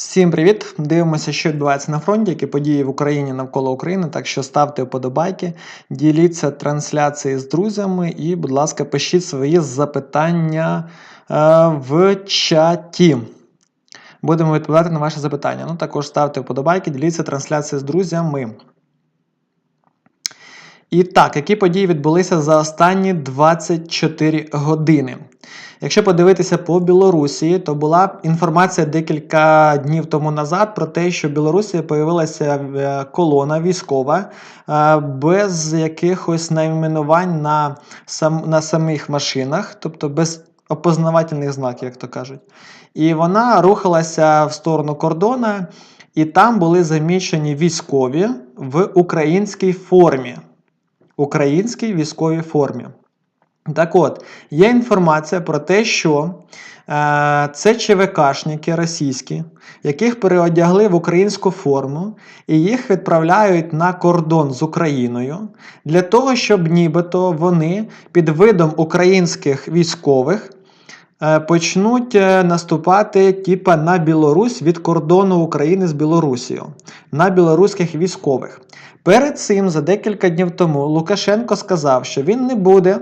Всім привіт! Дивимося, що відбувається на фронті, які події в Україні навколо України. Так що ставте вподобайки, діліться трансляції з друзями і, будь ласка, пишіть свої запитання е, в чаті. Будемо відповідати на ваші запитання. Ну, також ставте вподобайки, діліться трансляції з друзями. І так, які події відбулися за останні 24 години? Якщо подивитися по Білорусі, то була інформація декілька днів тому назад про те, що в Білорусі появилася е, колона військова е, без якихось найменувань на, сам, на самих машинах, тобто без опознавательних знаків, як то кажуть. І вона рухалася в сторону кордона, і там були замічені військові в українській формі. Українській військовій формі. Так от, є інформація про те, що е, це ЧВКшники російські, яких переодягли в українську форму, і їх відправляють на кордон з Україною для того, щоб нібито вони під видом українських військових почнуть е, наступати типа, на Білорусь від кордону України з Білорусією, на білоруських військових. Перед цим, за декілька днів тому, Лукашенко сказав, що він не буде.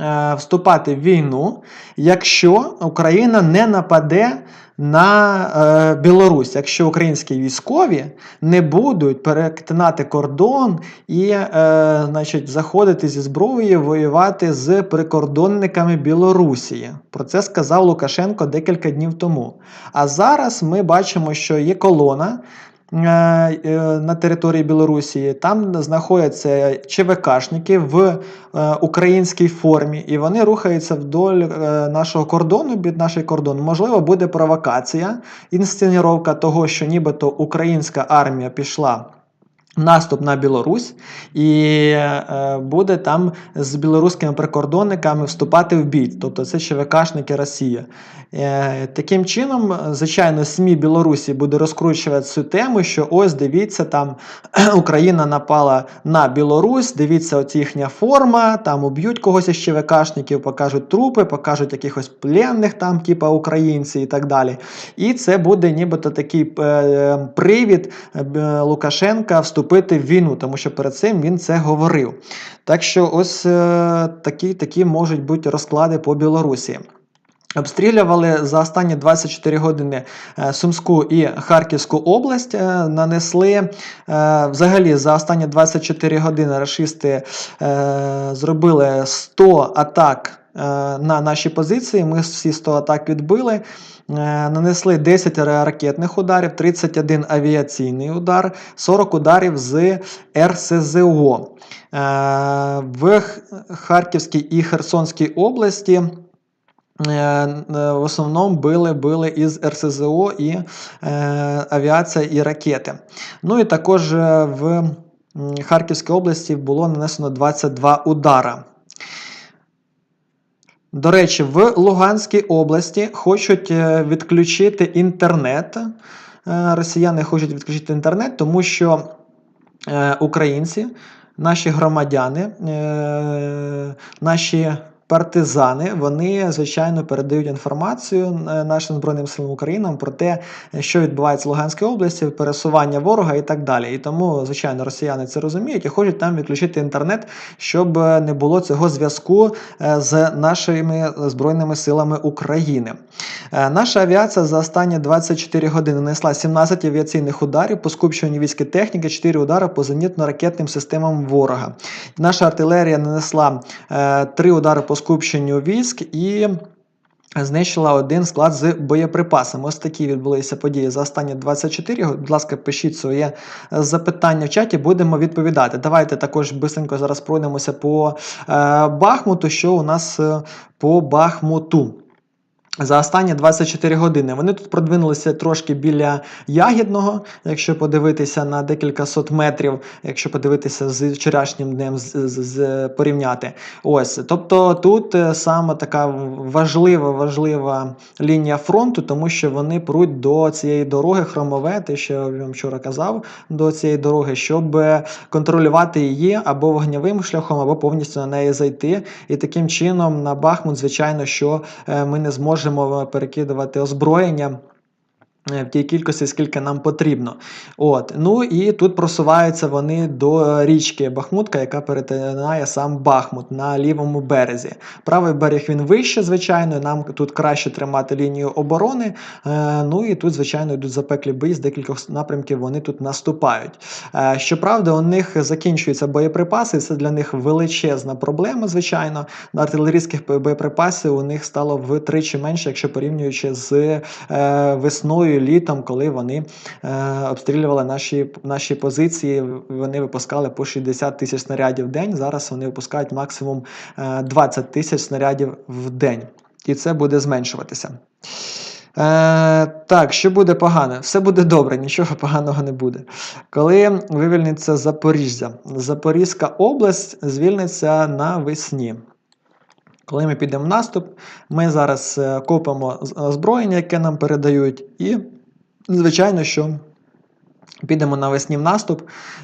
Е, вступати в війну, якщо Україна не нападе на е, Білорусь, якщо українські військові не будуть перетинати кордон і е, значить, заходити зі зброєю воювати з прикордонниками Білорусі. Про це сказав Лукашенко декілька днів тому. А зараз ми бачимо, що є колона. Е, е, на території Білорусі. Там знаходяться ЧВКшники в е, українській формі, і вони рухаються вдоль нашого кордону, під нашого кордон. Можливо, буде провокація, інсценіровка того, що нібито українська армія пішла. Наступ на Білорусь і е, буде там з білоруськими прикордонниками вступати в бій. Тобто це ЧВКшники Росія. Е, таким чином, звичайно, СМІ Білорусі буде розкручувати цю тему, що ось дивіться, там Україна напала на Білорусь, дивіться, от їхня форма, там уб'ють когось із ЧВКшників, покажуть трупи, покажуть якихось пленних там, типа українці і так далі. І це буде нібито такий е, привід Лукашенка вступити вступити в війну, тому що перед цим він це говорив. Так що, ось е, такі, такі можуть бути розклади по Білорусі. Обстрілювали за останні 24 години е, Сумську і Харківську область. Е, нанесли взагалі за останні 24 години рашисти зробили 100 атак на наші позиції. Ми всі 100 атак відбили. Е, нанесли 10 ракетних ударів, 31 авіаційний удар, 40 ударів з РСЗО. Е, в Харківській і Херсонській області. Е, в основному били били із РСЗО і е, авіація і ракети. Ну і також в Харківській області було нанесено 22 удара. До речі, в Луганській області хочуть е, відключити інтернет. Е, росіяни хочуть відключити інтернет, тому що е, українці, наші громадяни, наші партизани, вони, звичайно, передають інформацію е, нашим Збройним силам України про те, що відбувається в Луганській області, пересування ворога і так далі. І тому, звичайно, росіяни це розуміють і хочуть там відключити інтернет, щоб не було цього зв'язку е, з нашими Збройними силами України. Е, наша авіація за останні 24 години нанесла 17 авіаційних ударів по скупчуванню військ техніки, 4 удари по зенітно-ракетним системам ворога. Наша артилерія нанесла 3 удари по скупченню військ і. Знищила один склад з боєприпасами. Ось такі відбулися події за останні 24. Будь ласка, пишіть своє запитання в чаті, будемо відповідати. Давайте також бисенько зараз пройдемося по е, Бахмуту. Що у нас е, по Бахмуту? За останні 24 години вони тут продвинулися трошки біля ягідного, якщо подивитися на декілька сот метрів, якщо подивитися з вчорашнім днем з, з, з порівняти. Ось, тобто тут е, саме така важлива, важлива лінія фронту, тому що вони пруть до цієї дороги хромове, те, що я вам вчора казав, до цієї дороги, щоб контролювати її або вогнявим шляхом, або повністю на неї зайти. І таким чином на Бахмут, звичайно, що е, ми не зможемо можемо перекидувати озброєння. Е, в тій кількості, скільки нам потрібно. От. Ну і тут просуваються вони до річки Бахмутка, яка перетинає сам Бахмут на лівому березі. Правий берег він вище, звичайно. Нам тут краще тримати лінію оборони. Е, ну і тут, звичайно, йдуть запеклі бої з декількох напрямків. Вони тут наступають. Е, щоправда, у них закінчуються боєприпаси. Це для них величезна проблема, звичайно. Артилерійських боєприпасів у них стало втричі менше, якщо порівнюючи з е, весною, літом, коли вони е, обстрілювали наші, наші позиції. Вони випускали по 60 тисяч снарядів в день. Зараз вони випускають максимум е, 20 тисяч снарядів в день. І це буде зменшуватися. Е, так, що буде погано? Все буде добре, нічого поганого не буде. Коли вивільниться Запоріжжя, Запорізька область звільниться навесні. Коли ми підемо в наступ, ми зараз е, копимо озброєння, яке нам передають, і, звичайно, що підемо навесні в наступ,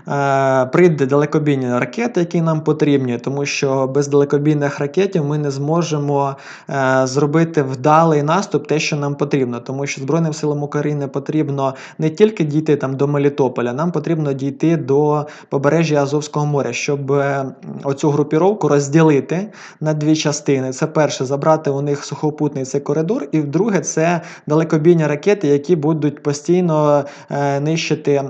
е, прийде далекобійні ракети, які нам потрібні, тому що без далекобійних ракетів ми не зможемо е, зробити вдалий наступ, те, що нам потрібно. Тому що Збройним силам України потрібно не тільки дійти там до Мелітополя, нам потрібно дійти до побережжя Азовського моря, щоб е, оцю групіровку розділити на дві частини. Це перше, забрати у них сухопутний цей коридор, і друге, це далекобійні ракети, які будуть постійно нищити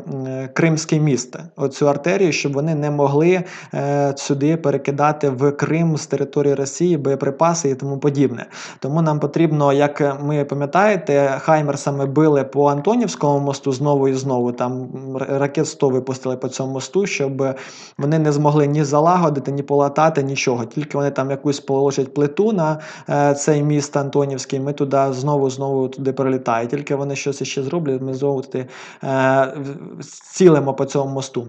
Кримське місто, оцю артерію, щоб вони не могли е, сюди перекидати в Крим з території Росії боєприпаси і тому подібне. Тому нам потрібно, як ми пам'ятаєте, Хаймерсами били по Антонівському мосту знову і знову. Там ракет 100 випустили по цьому мосту, щоб вони не змогли ні залагодити, ні полатати, нічого. Тільки вони там якусь положать плиту на е, цей міст Антонівський. Ми туди знову знову туди прилітають. Тільки вони щось ще зроблять, ми знову туди е, цілимо по цьому мосту.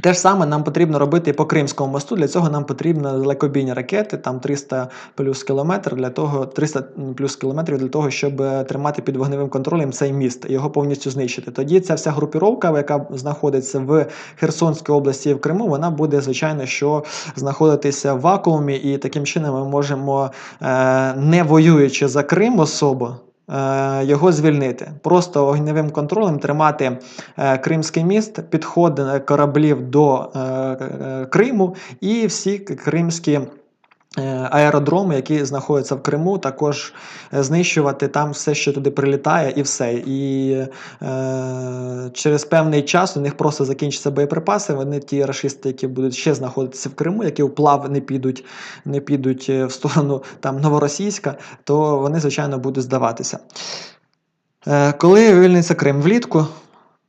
Те ж саме нам потрібно робити і по Кримському мосту. Для цього нам потрібно далекобійні ракети, там 300 плюс кілометр для того, 300 плюс кілометрів для того, щоб е, тримати під вогневим контролем цей міст, його повністю знищити. Тоді ця вся групіровка, яка знаходиться в Херсонській області і в Криму, вона буде звичайно що знаходитися в вакуумі, і таким чином ми можемо, е, не воюючи за Крим особо. Е, Його звільнити просто вогневим контролем тримати е, Кримський міст, підходи кораблів до е, Криму і всі кримські. Е, Аеродроми, які знаходяться в Криму, також е, знищувати там все, що туди прилітає, і все. І е, через певний час у них просто закінчаться боєприпаси. Вони ті рашисти, які будуть ще знаходитися в Криму, які вплав не підуть, не підуть е, в сторону там Новоросійська, то вони, звичайно, будуть здаватися. Е, Коли вивільниться Крим влітку,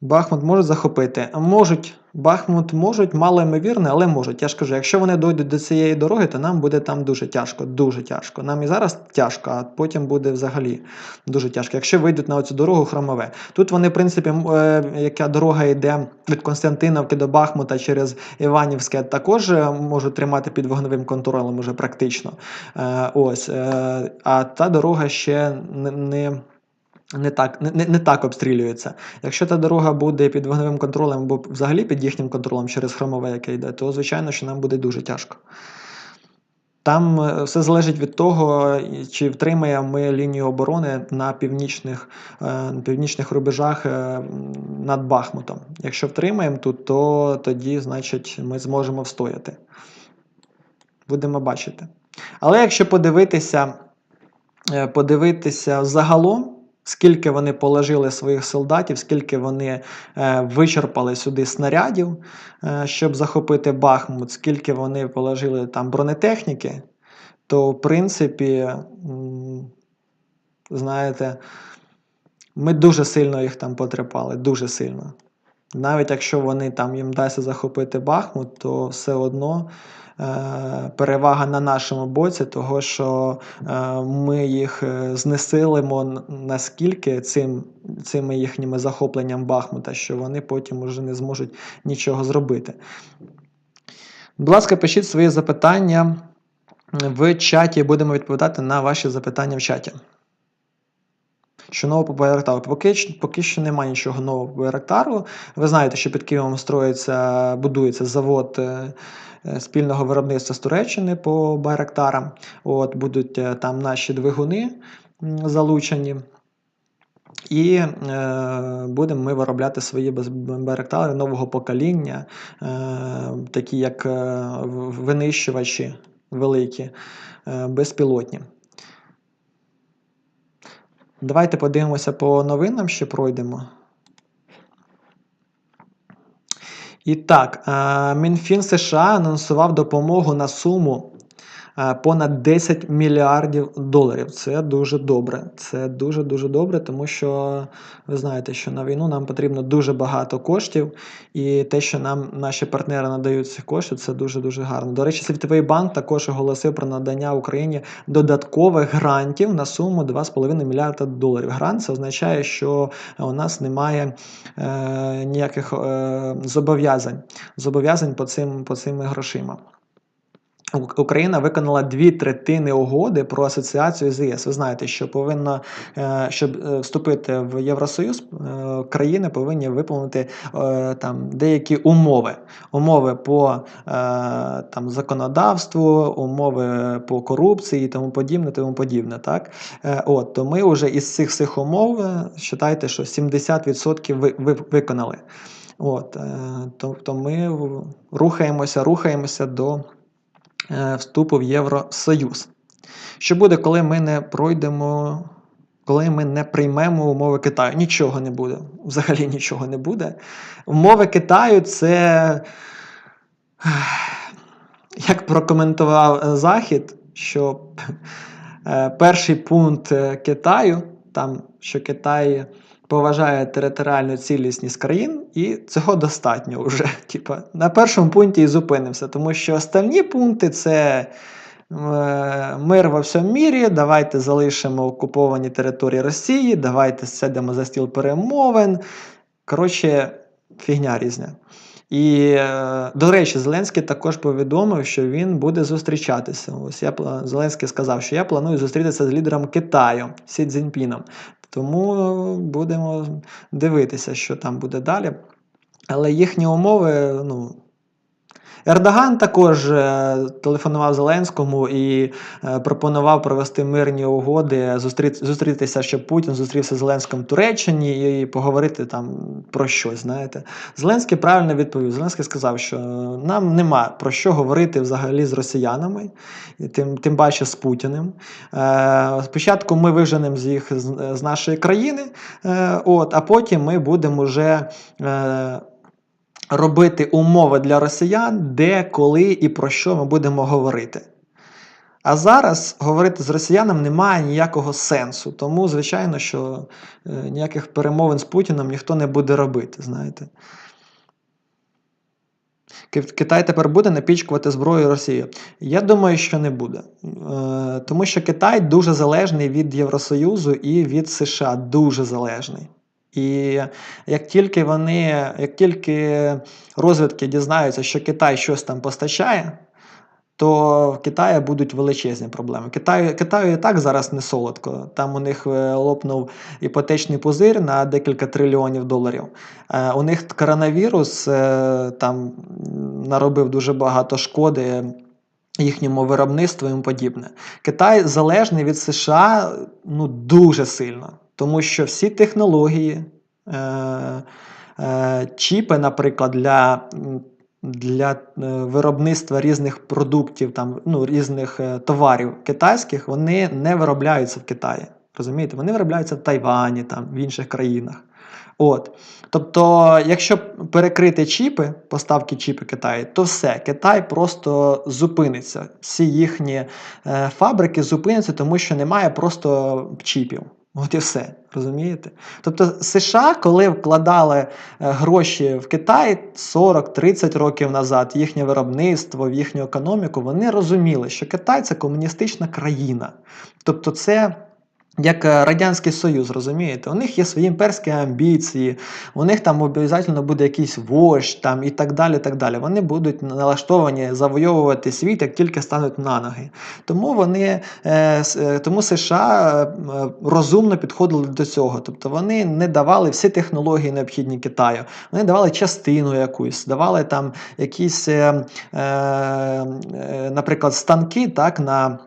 Бахмут можуть захопити. Можуть, Бахмут можуть, мало ймовірно, але можуть. Я ж кажу, якщо вони дойдуть до цієї дороги, то нам буде там дуже тяжко, дуже тяжко. Нам і зараз тяжко, а потім буде взагалі дуже тяжко. Якщо вийдуть на цю дорогу хромове. Тут вони, в принципі, е, яка дорога йде від Константиновки до Бахмута через Іванівське, також е, можуть тримати під вогневим контролем уже практично. Е, ось, а та дорога ще не. Не так, не, не, так обстрілюється. Якщо та дорога буде під вогневим контролем або взагалі під їхнім контролем через хромове, яке йде, то звичайно, що нам буде дуже тяжко. Там е, все залежить від того, чи втримаємо ми лінію оборони на північних, е, на північних рубежах е, над Бахмутом. Якщо втримаємо тут, то тоді, значить, ми зможемо встояти. Будемо бачити. Але якщо подивитися, подивитися загалом, скільки вони положили своїх солдатів, скільки вони е, вичерпали сюди снарядів, е, щоб захопити Бахмут, скільки вони положили там бронетехніки, то в принципі, знаєте, ми дуже сильно їх там потрепали, дуже сильно. Навіть якщо вони там їм вдасться захопити Бахмут, то все одно перевага на нашому боці, того що е, ми їх е, знесилимо наскільки цим, цими їхніми захопленням Бахмута, що вони потім уже не зможуть нічого зробити. Будь ласка, пишіть свої запитання в чаті, будемо відповідати на ваші запитання в чаті. Що нового по Байрактару? Поки, поки що немає нічого нового по Байрактару. Ви знаєте, що під Києвом строїться, будується завод е, е, спільного виробництва з Туреччини по Байрактарам. От, будуть е, там наші двигуни залучені. І е, будемо ми виробляти свої байрактари нового покоління, е, такі як винищувачі великі, е, безпілотні. Давайте подивимося по новинам, ще пройдемо. І так, е, Мінфін США анонсував допомогу на суму понад 10 мільярдів доларів. Це дуже добре. Це дуже дуже добре, тому що ви знаєте, що на війну нам потрібно дуже багато коштів, і те, що нам наші партнери надають ці кошти, це дуже дуже гарно. До речі, Світовий банк також оголосив про надання Україні додаткових грантів на суму 2,5 мільярда доларів. Грант це означає, що у нас немає е, ніяких е, зобов'язань зобов'язань по цим по цим грошима. Україна виконала дві третини угоди про асоціацію з ЄС. Ви знаєте, що повинна, е, щоб е, вступити в Євросоюз, е, країни повинні виповнити там деякі умови. Умови по там, законодавству, умови по корупції і тому подібне. Тому подібне так? От, то ми вже із цих всіх умов вважайте, що 70% ви, ви, виконали. От, тобто ми рухаємося, рухаємося до вступу в Євросоюз. Що буде, коли ми не пройдемо, коли ми не приймемо умови Китаю? Нічого не буде. Взагалі нічого не буде. Умови Китаю це, як прокоментував е, Захід, що е, перший пункт е, Китаю, там, що Китай поважає територіальну цілісність країн, і цього достатньо вже. Типа, на першому пункті і зупинимося, тому що останні пункти це. е, Мир во всьому мірі, давайте залишимо окуповані території Росії, давайте сядемо за стіл перемовин. Коротше, фігня різня. І, е, до речі, Зеленський також повідомив, що він буде зустрічатися. Ось я Зеленський сказав, що я планую зустрітися з лідером Китаю Сі Цзіньпіном. Тому е, будемо дивитися, що там буде далі. Але їхні умови, ну. Ердоган також е, телефонував Зеленському і е, пропонував провести мирні угоди, зустрітися, щоб Путін зустрівся з Зеленським в Туреччині і поговорити там про щось. Знаєте, Зеленський правильно відповів. Зеленський сказав, що нам нема про що говорити взагалі з росіянами, тим, тим паче з Путіним. Е, спочатку ми виженемо з їх з, нашої країни, от, а потім ми будемо вже. Робити умови для росіян, де, коли і про що ми будемо говорити. А зараз говорити з росіянами немає ніякого сенсу. Тому, звичайно, що е, ніяких перемовин з Путіним ніхто не буде робити. знаєте. Китай тепер буде напічкувати зброю Росії. Я думаю, що не буде. Е, Тому що Китай дуже залежний від Євросоюзу і від США. Дуже залежний. І як тільки вони, як тільки розвідки дізнаються, що Китай щось там постачає, то в Китаї будуть величезні проблеми. Китаю, Китаю і так зараз не солодко. Там у них е, лопнув іпотечний пузир на декілька трильйонів доларів. Е, У них коронавірус е, там наробив дуже багато шкоди. Їхньому виробництву і подібне. Китай залежний від США ну, дуже сильно, тому що всі технології, е, е, чіпи, наприклад, для, для е, виробництва різних продуктів, там, ну, різних е, товарів китайських, вони не виробляються в Китаї. Розумієте? Вони виробляються в Тайвані, там, в інших країнах. От. Тобто, якщо перекрити чіпи, поставки чіпи Китаю, то все, Китай просто зупиниться. Всі їхні е, фабрики зупиняться, тому що немає просто чіпів. От і все, розумієте? Тобто США, коли вкладали е, гроші в Китай 40-30 років назад, їхнє виробництво, в їхню економіку, вони розуміли, що Китай це комуністична країна. Тобто, це як е, Радянський Союз, розумієте? У них є свої імперські амбіції, у них там обов'язково буде якийсь вождь там, і так далі. так далі. Вони будуть налаштовані завойовувати світ, як тільки стануть на ноги. Тому вони, е, е, тому США розумно підходили до цього. Тобто вони не давали всі технології необхідні Китаю. Вони давали частину якусь, давали там якісь, наприклад, станки так, на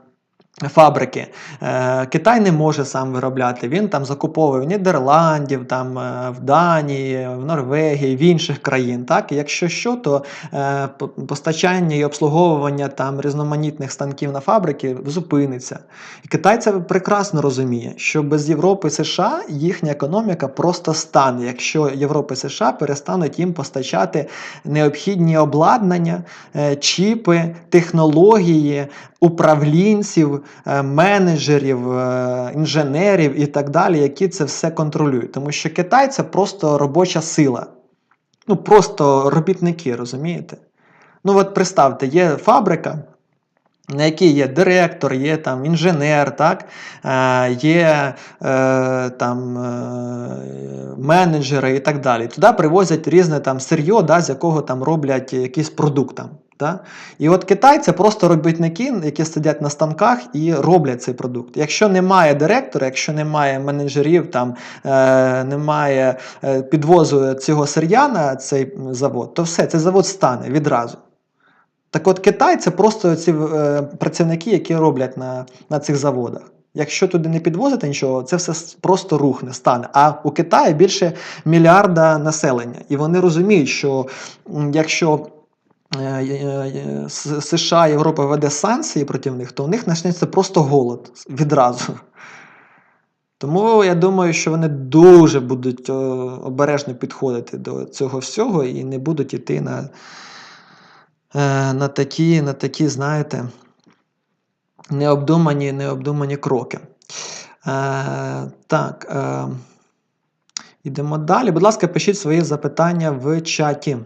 Фабрики Е, Китай не може сам виробляти. Він там закуповує в Нідерландів, там е, в Данії, в Норвегії, в інших країн. Так, якщо що, то е, постачання і обслуговування там різноманітних станків на фабрики зупиниться. І Китай це прекрасно розуміє, що без Європи і США їхня економіка просто стане, якщо Європа і США перестануть їм постачати необхідні обладнання, чіпи, технології, управлінців, менеджерів, е, інженерів і так далі, які це все контролюють. Тому що Китай це просто робоча сила. Ну, просто робітники, розумієте? Ну, от представте, є фабрика, на якій є директор, є там інженер, так? Е, є е, там е, менеджери і так далі. Туди привозять різне там сир'йо, да, з якого там роблять якийсь продукт. Там, да? І от Китай це просто робітники, які сидять на станках і роблять цей продукт. Якщо немає директора, якщо немає менеджерів, там, е, немає е, підвозу цього сир'я на цей завод, то все, цей завод стане відразу. Так от Китай це просто ці е, працівники, які роблять на, на цих заводах. Якщо туди не підвозити нічого, це все просто рухне, стане. А у Китаї більше мільярда населення. І вони розуміють, що якщо США, Європа веде санкції проти них, то у них почнеться просто голод відразу. Тому я думаю, що вони дуже будуть обережно підходити до цього всього і не будуть йти на, е, на, такі, на такі, знаєте, необдумані, необдумані кроки. Е, так. Е, Йдемо далі. Будь ласка, пишіть свої запитання в чаті.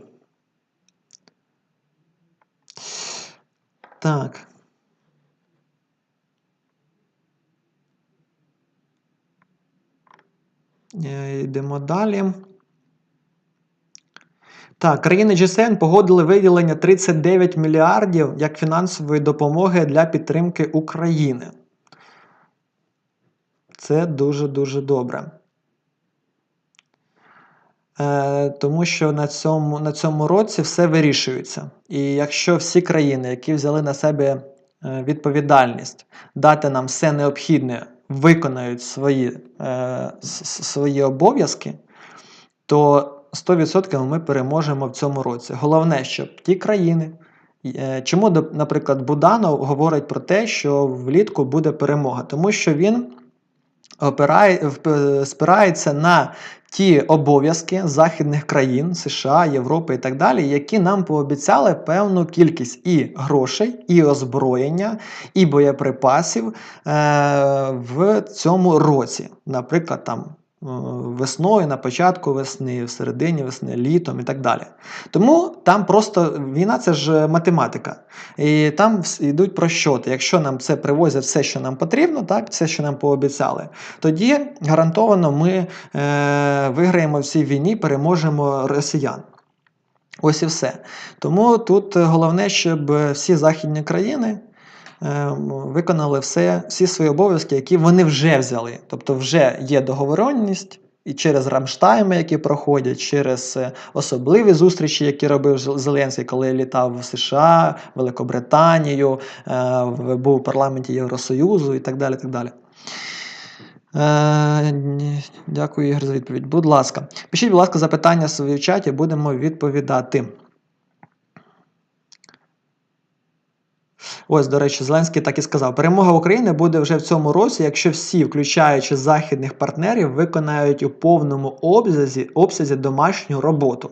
Так. Е, Йдемо далі. Так, країни G7 погодили виділення 39 мільярдів як фінансової допомоги для підтримки України. Це дуже-дуже добре. Е, тому що на цьому, на цьому році все вирішується. І якщо всі країни, які взяли на себе е, відповідальність дати нам все необхідне, виконають свої, е, свої обов'язки, то 100% ми переможемо в цьому році. Головне, щоб ті країни. Чому, наприклад, Буданов говорить про те, що влітку буде перемога? Тому що він опирає, спирається на ті обов'язки західних країн, США, Європи і так далі, які нам пообіцяли певну кількість і грошей, і озброєння, і боєприпасів е, в цьому році. Наприклад, там. Е, Весною, на початку весни, в середині весни, літом і так далі. Тому там просто війна це ж математика. І там йдуть прощоти. Якщо нам це привозять все, що нам потрібно, так, все, що нам пообіцяли, тоді гарантовано ми е, виграємо в цій війні, переможемо росіян. Ось і все. Тому тут головне, щоб всі західні країни виконали все, всі свої обов'язки, які вони вже взяли. Тобто вже є договоренність. І через Рамштайми, які проходять, через е, особливі зустрічі, які робив Зеленський, коли літав в США, Великобританію, е, був у парламенті Євросоюзу і так далі. Так далі. Е, Дякую, Ігор, за відповідь. Будь ласка, пишіть, будь ласка, запитання в чаті, будемо відповідати. Ось, до речі, Зеленський так і сказав: перемога України буде вже в цьому році, якщо всі, включаючи західних партнерів, виконають у повному обсязі, обсязі домашню роботу.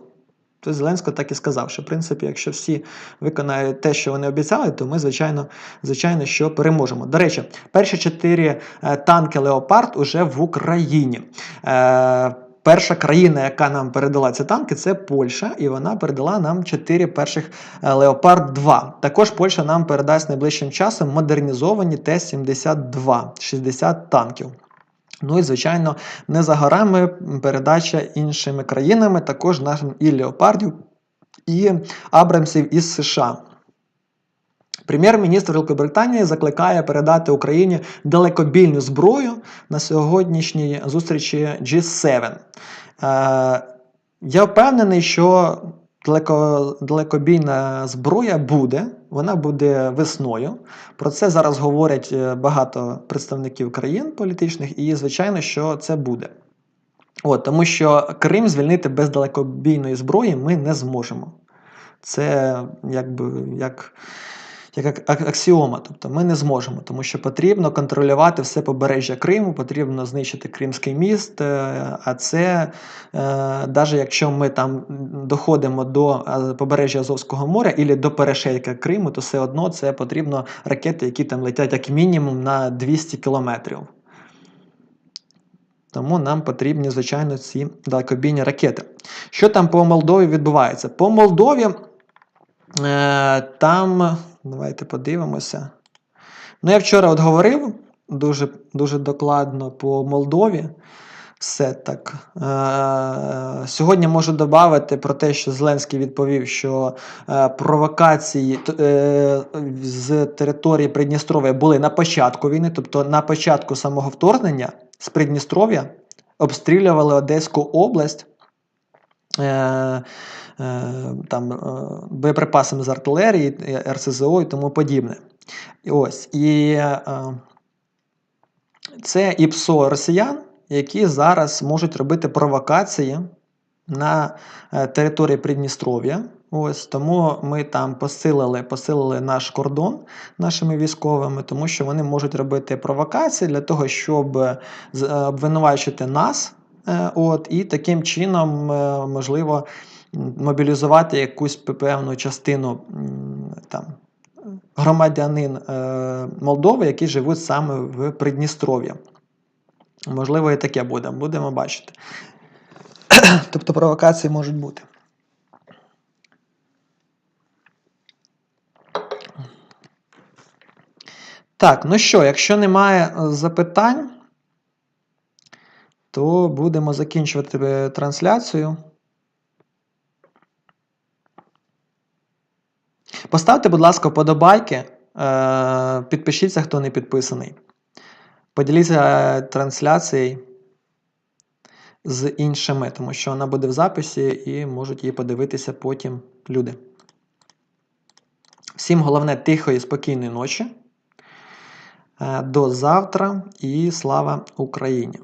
Тобто Зеленський так і сказав, що в принципі, якщо всі виконають те, що вони обіцяли, то ми, звичайно, звичайно, що переможемо. До речі, перші чотири е, танки Леопард уже в Україні. Е, Перша країна, яка нам передала ці танки, це Польща, і вона передала нам 4 перших е, Леопард 2. Також Польща нам передасть найближчим часом модернізовані Т-72, 60 танків. Ну і, звичайно, не за горами передача іншими країнами, також нашим і Леопардів, і Абрамсів із США. Прем'єр-міністр Великобританії закликає передати Україні далекобільну зброю на сьогоднішній зустрічі G7. Е, я впевнений, що далеко, далекобійна зброя буде, вона буде весною. Про це зараз говорять е, багато представників країн політичних, і звичайно, що це буде. От, тому що Крим звільнити без далекобійної зброї ми не зможемо. Це якби як, як ак- ак- аксіома. Тобто ми не зможемо, тому що потрібно контролювати все побережжя Криму, потрібно знищити Кримський міст. е, А це, навіть якщо ми там доходимо до е, побережжя Азовського моря і до перешейка Криму, то все одно це потрібно ракети, які там летять як мінімум на 200 кілометрів. Тому нам потрібні, звичайно, ці далекобійні ракети. Що там по Молдові відбувається? По Молдові е, там, давайте подивимося. Ну, я вчора от говорив дуже, дуже докладно по Молдові. Все так. Е, сьогодні можу додати про те, що Зеленський відповів, що е, провокації е, з території Придністров'я були на початку війни, тобто на початку самого вторгнення з Придністров'я обстрілювали Одеську область. Е, там, е, боєприпасами з артилерії, е, РСЗО і тому подібне. І ось. І е, це ІПСО росіян, які зараз можуть робити провокації на е, території Придністров'я. Ось тому ми там посилили, посилили наш кордон нашими військовими, тому що вони можуть робити провокації для того, щоб е, е, обвинувачити нас. е, От, і таким чином, е, можливо, мобілізувати якусь певну частину там, громадянин е, Молдови, які живуть саме в Придністров'ї. Можливо, і таке буде, будемо бачити. тобто провокації можуть бути. Так, ну що, якщо немає е, запитань, то будемо закінчувати е, трансляцію. Поставте, будь ласка, вподобайки, е, підпишіться, хто не підписаний. Поділіться е, трансляцією з іншими, тому що вона буде в записі і можуть її подивитися потім люди. Всім головне тихої, спокійної ночі. Е, До завтра і слава Україні!